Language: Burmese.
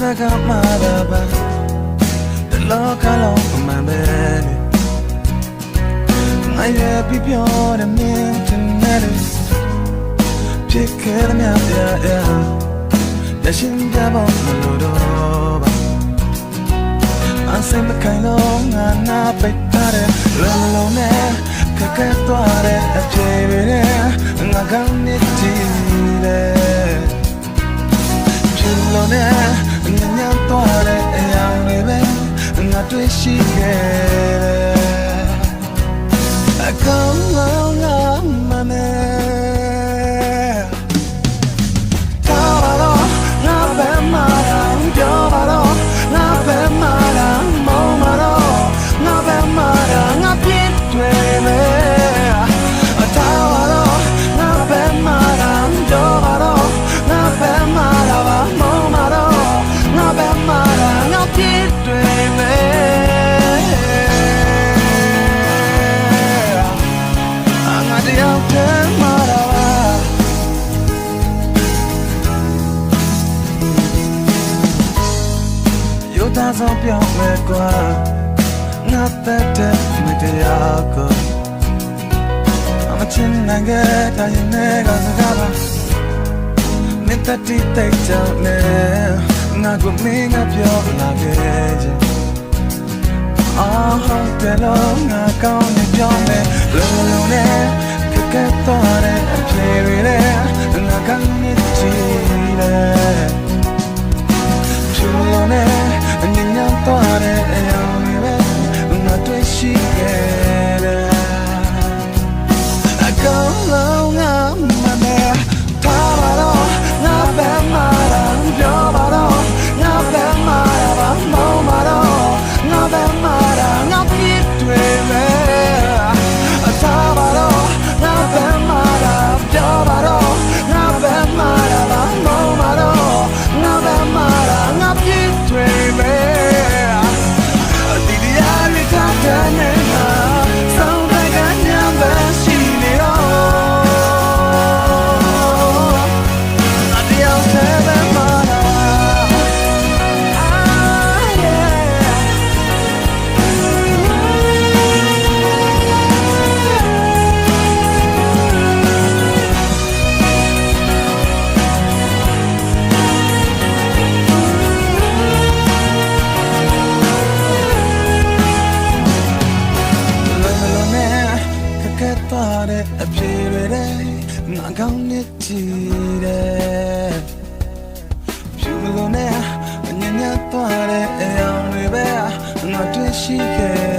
ဘက်ကမှသာပါတလောကလုံးအမှန်ပဲလေငါရဲ့ပြပြောတဲ့မင်းတင်နေတယ်ဖြစ်ခဲ့တဲ့မြတ်ပြရရရှင်ပြဖို့မလို့တော့ပါအစင်မခိုင်လုံးငါနာပိတ်ထားတဲ့လုံးလုံးနဲ့ခက်ခက်သွားတဲ့အပြေတွေနဲ့ငါကောင်းနေတည် လို့နဲ့ညညတော့တဲ့အရာတွေပဲငါတွေ့ရှိခဲ့တယ် ယူသားဆုံးပြောင်းလဲကွာငါသက်တဲ့မတရားကိုအမချင်းနိုင်ခဲ့တိုင်းနဲ့ကစကားပါမင်းတတိတိတ်ကြောင့်နဲ့ငါကမင်းကပြောလာခဲ့ခြင်းအာဟုတ်တယ်လို့ငါကောင်းနေပြောင်းမယ်လုံးလုံးနဲ့ကကတော့တဲ့အပြေတွေနဲ့ငါက ကြည့်တယ်ဖြူမလို့နဲ့အညံ့ညံ့သွားတဲ့အရာတွေပဲငါတွေ့ရှိခဲ့